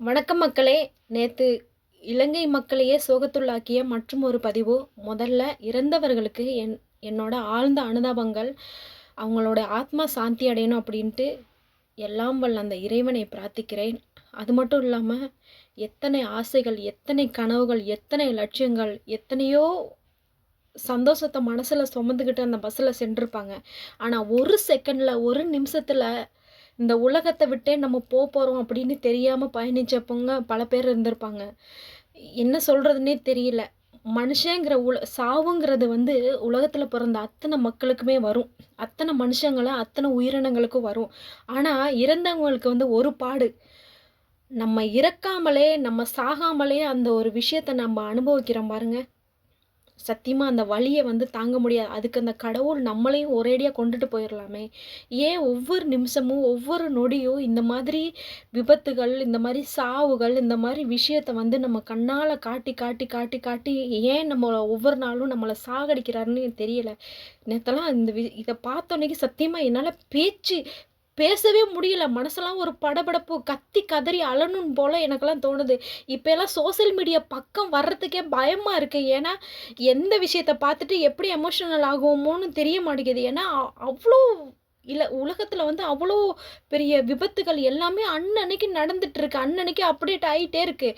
வணக்கம் மக்களே. நேற்று இலங்கை மக்களையே சோகத்துள்ளாக்கிய மற்றும் ஒரு பதிவு. முதல்ல இறந்தவர்களுக்கு என் என்னோட ஆழ்ந்த அனுதாபங்கள் அவங்களோட ஆத்மா சாந்தி அடையணும் அப்படின்ட்டு எல்லாம் வல்ல அந்த இறைவனை பிரார்த்திக்கிறேன். அது மட்டும் இல்லாமல் எத்தனை ஆசைகள் எத்தனை கனவுகள் எத்தனை லட்சியங்கள் எத்தனையோ சந்தோஷத்தை மனசில் சுமந்துக்கிட்டு அந்த பஸ்ஸில் சென்றிருப்பாங்க. ஆனால் ஒரு செகண்டில் ஒரு நிமிஷத்தில் இந்த உலகத்தை விட்டே நம்ம போக போகிறோம் அப்படின்னு தெரியாமல் பயணிச்சப்பவங்க பல பேர் இருந்திருப்பாங்க. என்ன சொல்கிறதுனே தெரியல. மனுஷங்கிற உல சாவுங்கிறது வந்து உலகத்தில் பிறந்த அத்தனை மக்களுக்குமே வரும். அத்தனை மனுஷங்களை அத்தனை உயிரினங்களுக்கும் வரும். ஆனால் இறந்தவங்களுக்கு வந்து ஒரு பாடு. நம்ம இறக்காமலே நம்ம சாகாமலே அந்த ஒரு விஷயத்தை நம்ம அனுபவிக்கிறோம் பாருங்கள் சத்தியமாக அந்த வலியை வந்து தாங்க முடியாது. அதுக்கு அந்த கடவுள் நம்மளையும் ஒரேடியாக கொண்டுட்டு போயிடலாமே ஏன் ஒவ்வொரு நிமிஷமும் ஒவ்வொரு நொடியும் இந்த மாதிரி விபத்துகள் இந்த மாதிரி சாவுகள் இந்த மாதிரி விஷயத்த வந்து நம்ம கண்ணால் காட்டி காட்டி காட்டி காட்டி ஏன் நம்மளை ஒவ்வொரு நாளும் நம்மளை சாகடிக்கிறாருன்னு தெரியல. நேத்தெல்லாம் இந்த வி இதை பார்த்தோன்னே சத்தியமாக என்னால் பேச்சு பேசவே முடியல. மனசெல்லாம் ஒரு படபடப்பு கத்தி கதறி அலணும் போல் எனக்கெல்லாம் தோணுது. இப்போ எல்லாம் சோசியல் மீடியா பக்கம் வர்றதுக்கே பயமாக இருக்குது ஏன்னா எந்த விஷயத்த பார்த்துட்டு எப்படி எமோஷனல் ஆகுமோன்னு தெரிய மாட்டேங்குது. ஏன்னா அவ்வளோ இல்லை உலகத்தில் வந்து அவ்வளோ பெரிய விபத்துகள் எல்லாமே அன்னன்னைக்கு நடந்துட்டு இருக்கு அன்னன்னைக்கு அப்டேட் ஆகிட்டே இருக்கு.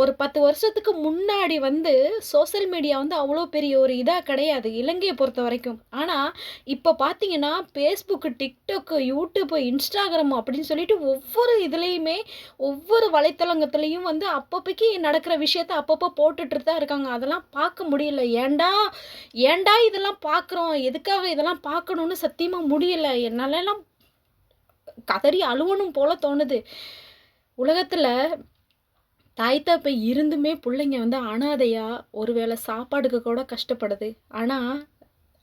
ஒரு பத்து வருஷத்துக்கு முன்னாடி வந்து சோஷியல் மீடியா வந்து அவ்வளோ பெரிய ஒரு இதாக கிடையாது இலங்கையை பொறுத்த வரைக்கும். ஆனால் இப்போ பார்த்தீங்கன்னா ஃபேஸ்புக்கு டிக்டாக்கு யூடியூப்பு இன்ஸ்டாகிராம் அப்படின்னு சொல்லிட்டு ஒவ்வொரு இதுலேயுமே ஒவ்வொரு வலைத்தளங்கத்துலேயும் வந்து அப்பப்போக்கி நடக்கிற விஷயத்த அப்பப்போ போட்டுட்டு தான் இருக்காங்க. அதெல்லாம் பார்க்க முடியல. ஏன்டா ஏன்டா இதெல்லாம் பார்க்குறோம் எதுக்காக இதெல்லாம் பார்க்கணுன்னு சத்தியமாக முடியல. என்னாலலாம் கதறி அழுவணும் போல தோணுது. உலகத்தில் தாய் தப்பை இருந்துமே பிள்ளைங்க வந்து அனாதையாக ஒருவேளை சாப்பாடுக்கு கூட கஷ்டப்படுது. ஆனால்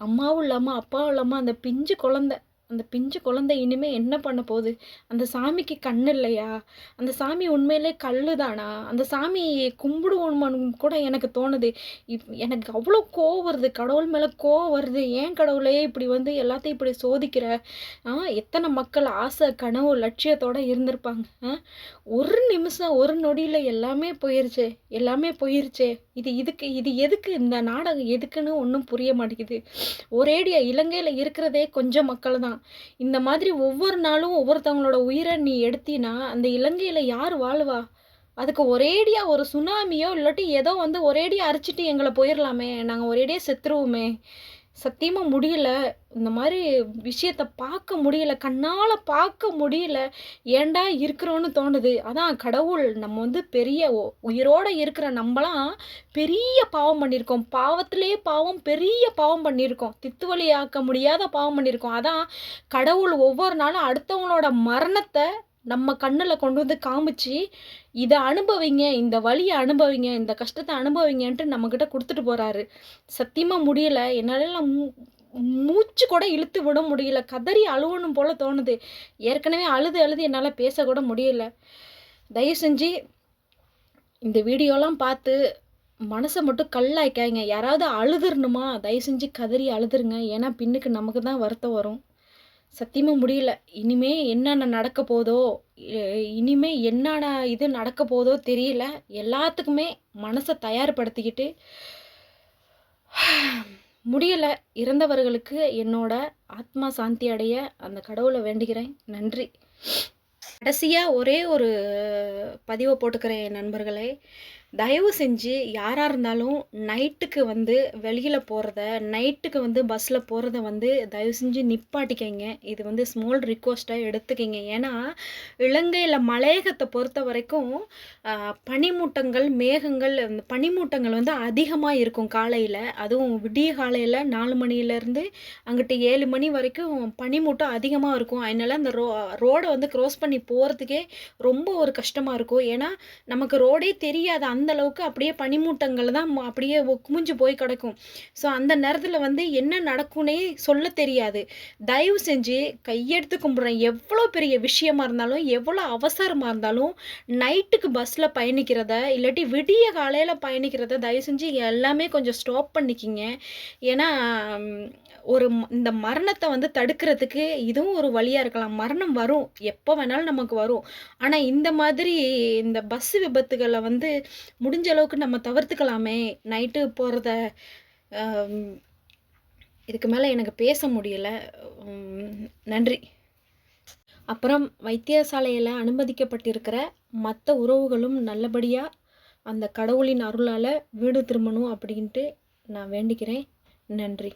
அம்மாவும் இல்லாமல் அப்பாவும் இல்லாமல் அந்த பிஞ்சு குழந்தை அந்த பிஞ்சு குழந்தை இனிமே என்ன பண்ண போகுது? அந்த சாமிக்கு கண் இல்லையா? அந்த சாமி உண்மையிலே கல்லு தானா அந்த சாமி கும்பிடுவோமான்னு கூட எனக்கு தோணுது. இப் எனக்கு அவ்வளோ கோவம் வருது. கடவுள் மேலே கோவம் வருது. ஏன் கடவுளே இப்படி வந்து எல்லாத்தையும் இப்படி சோதிக்கிற? ஆ எத்தனை மக்கள் ஆசை கனவு லட்சியத்தோட இருந்திருப்பாங்க. ஒரு நிமிஷம் ஒரு நொடியில் எல்லாமே போயிருச்சே. எல்லாமே போயிருச்சே. இது இதுக்கு இது எதுக்கு? இந்த நாடகம் எதுக்குன்னு ஒன்றும் புரிய மாட்டேங்குது. ஒரேடியா இலங்கையில் இருக்கிறதே கொஞ்சம் மக்கள் தான் இந்த மாதிரி ஒவ்வொரு நாளும் ஒவ்வொருத்தவங்களோட உயிரை நீ எடுத்தினா அந்த இலங்கையில் யார் வாழ்வா? அதுக்கு ஒரேடியா ஒரு சுனாமியோ இல்லாட்டி ஏதோ வந்து ஒரேடியாக அரிச்சிட்டு எங்களை போயிடலாமே நாங்கள் ஒரேடியாக செத்துருவோமே. சத்தியமாக முடியல. இந்த மாதிரி விஷயத்த பார்க்க முடியல. கண்ணால் பார்க்க முடியல. ஏன்டா இருக்கிறோன்னு தோணுது. அதான் கடவுள் நம்ம வந்து பெரிய உயிரோடு இருக்கிற நம்மலாம் பெரிய பாவம் பண்ணியிருக்கோம். பாவத்திலே பாவம் பெரிய பாவம் பண்ணியிருக்கோம். தித்துவலி முடியாத பாவம் பண்ணியிருக்கோம். அதான் கடவுள் ஒவ்வொரு நாளும் அடுத்தவங்களோட மரணத்தை நம்ம கண்ணில் கொண்டு வந்து காமிச்சு இதை அனுபவிங்க இந்த வழியை அனுபவிங்க இந்த கஷ்டத்தை அனுபவிங்கன்ட்டு நம்மக்கிட்ட கொடுத்துட்டு போகிறாரு சத்தியமாக முடியலை. என்னால் மூச்சு கூட இழுத்து விட முடியல. கதறி அழுவணும் போல் தோணுது. ஏற்கனவே அழுது அழுது என்னால் பேசக்கூட முடியல. தயவு செஞ்சு இந்த வீடியோலாம் பார்த்து மனசை மட்டும் கல்லாய்க்காங்க யாராவது அழுதுறணுமா தயவு செஞ்சு கதறி அழுதுருங்க. ஏன்னா பின்னுக்கு நமக்கு தான் வருத்தம் வரும். சத்தியமாக முடியல. இனிமே என்னென்ன நடக்க போதோ இனிமே என்னென்ன இது நடக்க போதோ தெரியல. எல்லாத்துக்குமே மனசை தயார்படுத்திக்கிட்டு முடியல. இறந்தவர்களுக்கு என்னோட ஆத்மா சாந்தி அடைய அந்த கடவுளை வேண்டுகிறேன். நன்றி. கடைசியாக ஒரே ஒரு பதிவை போட்டுக்கிறேன் என் நண்பர்களே. தயவு செஞ்சு யாராக இருந்தாலும் நைட்டுக்கு வந்து வெளியில் போகிறத நைட்டுக்கு வந்து பஸ்ஸில் போகிறத வந்து தயவு செஞ்சு நிப்பாட்டிக்கங்க. இது வந்து ஸ்மால் ரிக்வஸ்ட்டாக எடுத்துக்கிங்க. ஏன்னா இலங்கையில் மலையகத்தை பொறுத்த வரைக்கும் பனிமூட்டங்கள் மேகங்கள் அந்த பனிமூட்டங்கள் வந்து அதிகமாக இருக்கும் காலையில். அதுவும் விடிய காலையில் நாலு மணிலேருந்து அங்கிட்டு ஏழு மணி வரைக்கும் பனிமூட்டம் அதிகமாக இருக்கும். அதனால அந்த ரோ ரோடை வந்து க்ராஸ் பண்ணி போகிறதுக்கே ரொம்ப ஒரு கஷ்டமாக இருக்கும். ஏன்னா நமக்கு ரோடே தெரியாது. அந்த அளவுக்கு அப்படியே பனிமூட்டங்கள் தான் அப்படியே ஒ- குமிஞ்சு போய் கிடக்கும். ஸோ அந்த நேரத்தில் வந்து என்ன நடக்கும்னே சொல்ல தெரியாது. தயவு செஞ்சு கையெடுத்து கும்பிட்றேன். எவ்வளோ பெரிய விஷயமா இருந்தாலும் எவ்வளோ அவசரமாக இருந்தாலும் நைட்டுக்கு பஸ்ஸில் பயணிக்கிறத இல்லாட்டி விடிய காலையில் பயணிக்கிறத தயவு செஞ்சு எல்லாமே கொஞ்சம் ஸ்டாப் பண்ணிக்கிங்க. ஏன்னா ஒரு இந்த மரணத்தை வந்து தடுக்கிறதுக்கு இதுவும் ஒரு வழியாக இருக்கலாம். மரணம் வரும். எப்போ வேணாலும் நமக்கு வரும். ஆனால் இந்த மாதிரி இந்த பஸ் விபத்துகளை வந்து முடிஞ்ச அளவுக்கு நம்ம தவிர்த்துக்கலாமே! நைட்டு போகிறத இதுக்கு மேலே எனக்கு பேச முடியல. நன்றி. அப்புறம் வைத்தியசாலையில் அனுமதிக்கப்பட்டிருக்கிற மற்ற உறவுகளும் நல்லபடியாக அந்த கடவுளின் அருளால் வீடு திரும்பணும் அப்படின்ட்டு நான் வேண்டிக்கிறேன். நன்றி.